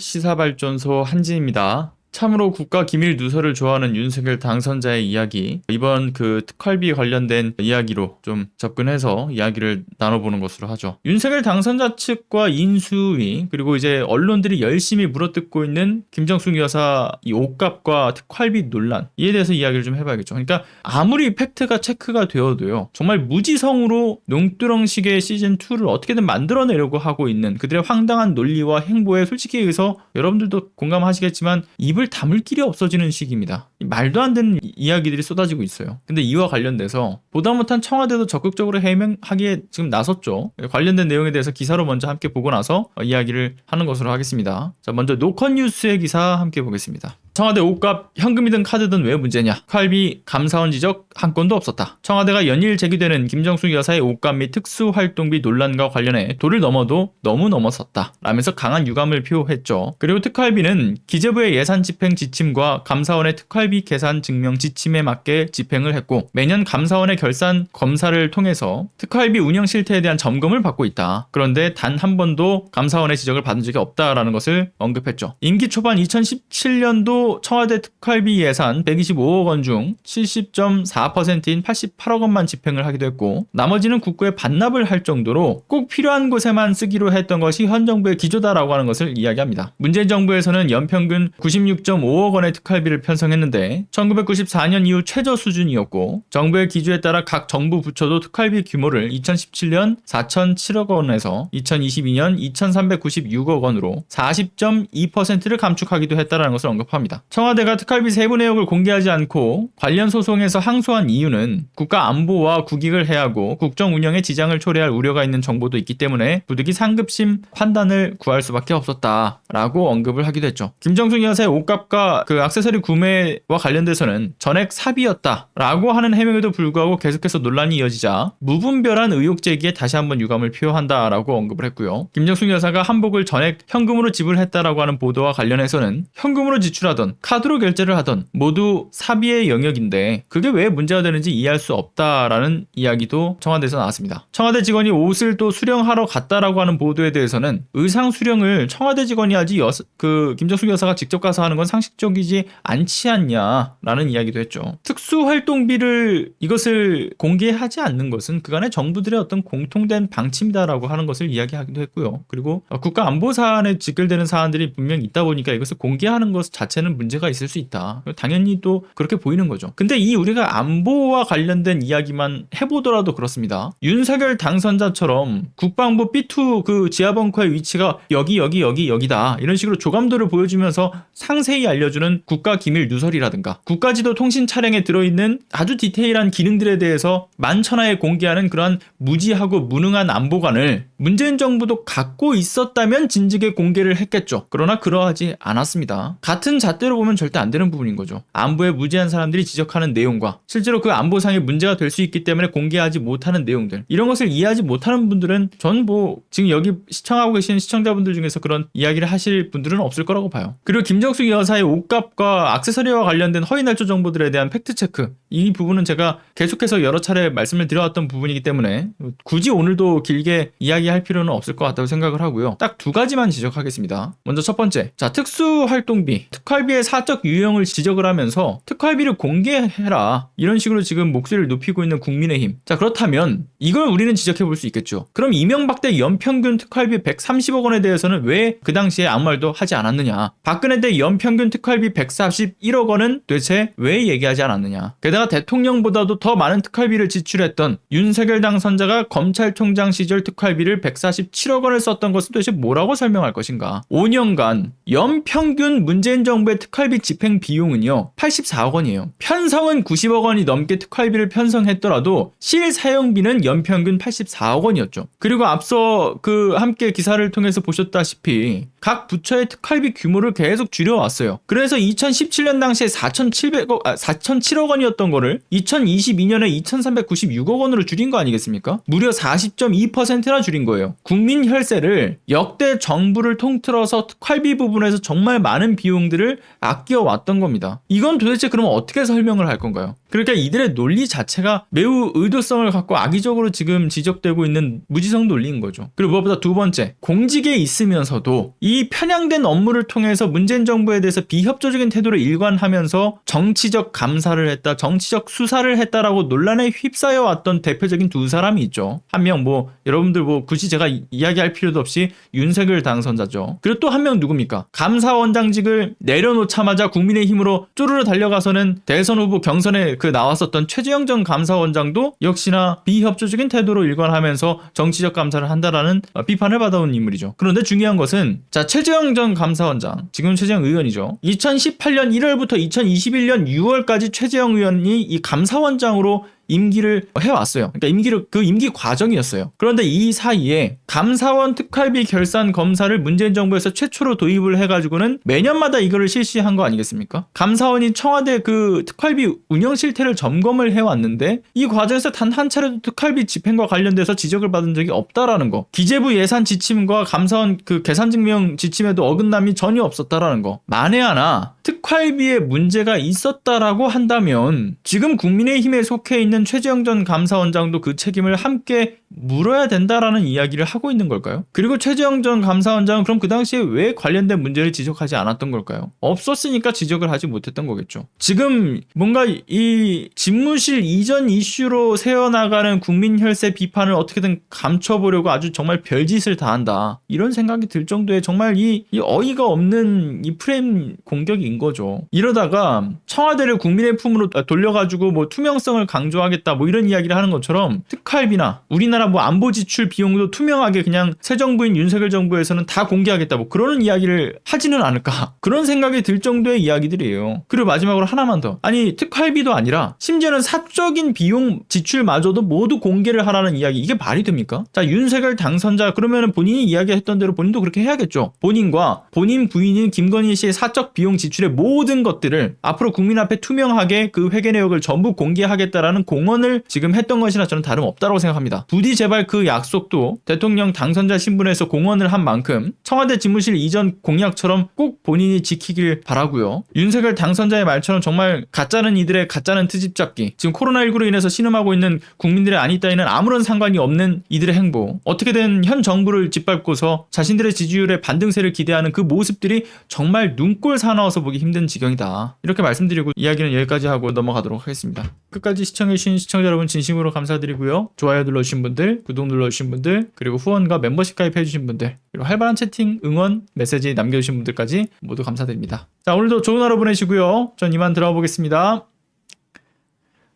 시사발전소 한진입니다. 참으로 국가 기밀 누설을 좋아하는 윤석열 당선자의 이야기 이번 그 특활비 관련된 이야기로 좀 접근해서 이야기를 나눠보는 것으로 하죠. 윤석열 당선자 측과 인수위 그리고 이제 언론들이 열심히 물어뜯고 있는 김정숙 여사 이 옷값과 특활비 논란 이에 대해서 이야기를 좀 해봐야겠죠. 그러니까 아무리 팩트가 체크가 되어도요 정말 무지성으로 농두렁식의 시즌 2를 어떻게든 만들어내려고 하고 있는 그들의 황당한 논리와 행보에 솔직히 의해서 여러분들도 공감하시겠지만 입을 다물 길이 없어지는 시기입니다. 이 말도 안 되는 이- 이야기들이 쏟아지고 있어요. 근데 이와 관련돼서 보다 못한 청와대도 적극적으로 해명하기에 지금 나섰죠. 관련된 내용에 대해서 기사로 먼저 함께 보고 나서 어, 이야기를 하는 것으로 하겠습니다. 자, 먼저 노컷 뉴스의 기사 함께 보겠습니다. 청와대 옷값 현금이든 카드든 왜 문제냐? 칼비 감사원 지적 한 건도 없었다. 청와대가 연일 제기되는 김정숙 여사의 옷값 및 특수활동비 논란과 관련해 도를 넘어도 너무 넘어섰다. 라면서 강한 유감을 표했죠. 그리고 특활비는 기재부의 예산 집행 지침과 감사원의 특활비 계산 증명 지침에 맞게 집행을 했고 매년 감사원의 결산 검사를 통해서 특활비 운영 실태에 대한 점검을 받고 있다. 그런데 단 한 번도 감사원의 지적을 받은 적이 없다라는 것을 언급했죠. 임기 초반 2017년도 청와대 특활비 예산 125억 원 중 70.4%인 88억 원만 집행을 하기도 했고 나머지는 국고에 반납을 할 정도로 꼭 필요한 곳에만 쓰기로 했던 것이 현 정부의 기조다라고 하는 것을 이야기합니다. 문재인 정부에서는 연평균 96.5억 원의 특활비를 편성했는데 1994년 이후 최저 수준이었고 정부의 기조에 따라 각 정부 부처도 특활비 규모를 2017년 4,007억 원에서 2022년 2,396억 원으로 40.2%를 감축하기도 했다라는 것을 언급합니다. 청와대가 특활비 세부 내역을 공개하지 않고 관련 소송에서 항소한 이유는 국가 안보와 국익을 해하고 국정 운영에 지장을 초래할 우려가 있는 정보도 있기 때문에 부득이 상급심 판단을 구할 수밖에 없었다라고 언급을 하기도 했죠. 김정숙 여사의 옷값과 그 액세서리 구매와 관련돼서는 전액 사비였다라고 하는 해명에도 불구하고 계속해서 논란이 이어지자 무분별한 의혹 제기에 다시 한번 유감을 표한다라고 언급을 했고요. 김정숙 여사가 한복을 전액 현금으로 지불했다라고 하는 보도와 관련해서는 현금으로 지출하 던 카드로 결제를 하던 모두 사비의 영역인데 그게 왜 문제가 되는지 이해할 수 없다라는 이야기도 청와대에서 나왔습니다. 청와대 직원이 옷을 또 수령하러 갔다라고 하는 보도에 대해서는 의상 수령을 청와대 직원이 하지 여, 그 김정숙 여사가 직접 가서 하는 건 상식적이지 않지 않냐라는 이야기도 했죠. 특수활동비를 이것을 공개하지 않는 것은 그간의 정부들의 어떤 공통된 방침이다라고 하는 것을 이야기하기도 했고요. 그리고 어, 국가안보 사안에 직결되는 사안들이 분명 있다 보니까 이것을 공개하는 것 자체는 문제가 있을 수 있다. 당연히 또 그렇게 보이는 거죠. 근데 이 우리가 안보와 관련된 이야기만 해보더라도 그렇습니다. 윤석열 당선자처럼 국방부 B2 그 지하벙커의 위치가 여기 여기 여기 여기다 이런 식으로 조감도를 보여주면서 상세히 알려주는 국가 기밀 누설이라든가 국가지도 통신 차량에 들어있는 아주 디테일한 기능들에 대해서 만천하에 공개하는 그러한 무지하고 무능한 안보관을 문재인 정부도 갖고 있었다면 진즉에 공개를 했겠죠. 그러나 그러하지 않았습니다. 같은 잣대로 보면 절대 안 되는 부분인 거죠. 안보에 무지한 사람들이 지적하는 내용과 실제로 그 안보상의 문제가 될 수 있기 때문에 공개하지 못하는 내용들 이런 것을 이해하지 못하는 분들은 전 뭐 지금 여기 시청하고 계시는 시청자분들 중에서 그런 이야기를 하실 분들은 없을 거라고 봐요. 그리고 김정숙 여사의 옷값과 액세서리와 관련된 허위 날조 정보들에 대한 팩트 체크 이 부분은 제가 계속해서 여러 차례 말씀을 드려왔던 부분이기 때문에 굳이 오늘도 길게 이야기할 필요는 없을 것 같다고 생각을 하고요. 딱 두 가지만 지적하겠습니다. 먼저 첫 번째, 자 특수활동비, 특활비의 사적 유형을 지적을 하면서 특활비를 공개해라 이런 식으로 지금 목소리를 높이고 있는 국민의힘. 자 그렇다면 이걸 우리는 지적해 볼 수 있겠죠. 그럼 이명박 때 연평균 특활비 130억 원에 대해서는 왜 그 당시에 아무 말도 하지 않았느냐? 박근혜 때 연평균 특활비 141억 원은 도대체 왜 얘기하지 않았느냐? 게다가 대통령보다도 더 많은 특활비를 지출했던 윤석열 당선자가 검찰총장 시절 특활비를 147억 원을 썼던 것은 도대체 뭐라고 설명할 것인가? 5년간 연평균 문재인 정부의 특활비 집행 비용은요 84억 원이에요. 편성은 90억 원이 넘게 특활비를 편성했더라도 실 사용비는 연평균 84억 원이었죠. 그리고 앞서 그 함께 기사를 통해서 보셨다시피 각 부처의 특활비 규모를 계속 줄여왔어요. 그래서 2017년 당시에 4,700억, 아, 4,007억 원이었던 줄였던 거를 2022년에 2,396억 원으로 줄인 거 아니겠습니까? 무려 40.2%나 줄인 거예요. 국민 혈세를 역대 정부를 통틀어서 특활비 부분에서 정말 많은 비용들을 아껴 왔던 겁니다. 이건 도대체 그러면 어떻게 설명을 할 건가요? 그러니까 이들의 논리 자체가 매우 의도성을 갖고 악의적으로 지금 지적되고 있는 무지성 논리인 거죠. 그리고 무엇보다 두 번째, 공직에 있으면서도 이 편향된 업무를 통해서 문재인 정부에 대해서 비협조적인 태도를 일관하면서 정치적 감사를 했다, 정 치적 수사를 했다라고 논란에 휩싸여 왔던 대표적인 두 사람이 있죠. 한 명 뭐 여러분들 뭐 굳이 제가 이- 이야기할 필요도 없이 윤석열 당선자죠. 그리고 또 한 명 누굽니까? 감사원장직을 내려놓자마자 국민의힘으로 쪼르르 달려가서는 대선 후보 경선에 그 나왔었던 최재형 전 감사원장도 역시나 비협조적인 태도로 일관하면서 정치적 감사를 한다라는 어, 비판을 받아온 인물이죠. 그런데 중요한 것은 자 최재형 전 감사원장 지금 최재형 의원이죠. 2018년 1월부터 2021년 6월까지 최재형 의원이 이 감사원장으로 임기를 해왔어요. 그러니까 임기를 그 임기 과정이었어요. 그런데 이 사이에 감사원 특활비 결산 검사를 문재인 정부에서 최초로 도입을 해가지고는 매년마다 이거를 실시한 거 아니겠습니까? 감사원이 청와대 그 특활비 운영 실태를 점검을 해왔는데 이 과정에서 단 한 차례도 특활비 집행과 관련돼서 지적을 받은 적이 없다라는 거. 기재부 예산 지침과 감사원 그 계산 증명 지침에도 어긋남이 전혀 없었다라는 거. 만에 하나 특활비에 문제가 있었다라고 한다면 지금 국민의힘에 속해 있는 최재형 전 감사원장도 그 책임을 함께 물어야 된다라는 이야기를 하고 있는 걸까요? 그리고 최재형 전 감사원장은 그럼 그 당시에 왜 관련된 문제를 지적하지 않았던 걸까요? 없었으니까 지적을 하지 못했던 거겠죠. 지금 뭔가 이 집무실 이전 이슈로 새어나가는 국민 혈세 비판을 어떻게든 감춰보려고 아주 정말 별짓을 다 한다. 이런 생각이 들 정도의 정말 이, 이 어이가 없는 이 프레임 공격인 거죠. 이러다가 청와대를 국민의 품으로 돌려가지고 뭐 투명성을 강조하겠다 뭐 이런 이야기를 하는 것처럼 특활비나 우리나라 뭐 안보 지출 비용도 투명하게 그냥 새 정부인 윤석열 정부에서는 다 공개하겠다 뭐 그러는 이야기를 하지는 않을까 그런 생각이 들 정도의 이야기들이에요. 그리고 마지막으로 하나만 더 아니 특활비도 아니라 심지어는 사적인 비용 지출마저도 모두 공개를 하라는 이야기 이게 말이 됩니까? 자 윤석열 당선자 그러면은 본인이 이야기했던 대로 본인도 그렇게 해야겠죠. 본인과 본인 부인인 김건희 씨의 사적 비용 지출의 모든 것들을 앞으로 국민 앞에 투명하게 그 회계 내역을 전부 공개하겠다라는 공언을 지금 했던 것이나 저는 다름없다고 생각합니다. 부디 제발 그 약속도 대통령 당선자 신분에서 공언을 한 만큼 청와대 집무실 이전 공약처럼 꼭 본인이 지키길 바라고요. 윤석열 당선자의 말처럼 정말 가짜는 이들의 가짜는 트집 잡기. 지금 코로나19로 인해서 신음하고 있는 국민들의 아니 따위는 아무런 상관이 없는 이들의 행보. 어떻게든 현 정부를 짓밟고서 자신들의 지지율의 반등세를 기대하는 그 모습들이 정말 눈꼴 사나워서 보기 힘든 지경이다. 이렇게 말씀드리고 이야기는 여기까지 하고 넘어가도록 하겠습니다. 끝까지 시청해주신 시청자 여러분 진심으로 감사드리고요. 좋아요 눌러주신 분들, 구독 눌러주신 분들, 그리고 후원과 멤버십 가입해주신 분들, 그리고 활발한 채팅, 응원, 메시지 남겨주신 분들까지 모두 감사드립니다. 자, 오늘도 좋은 하루 보내시고요. 전 이만 들어가 보겠습니다.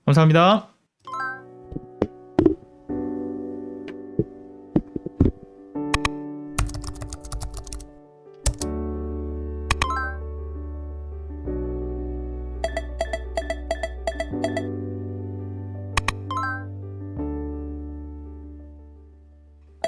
감사합니다.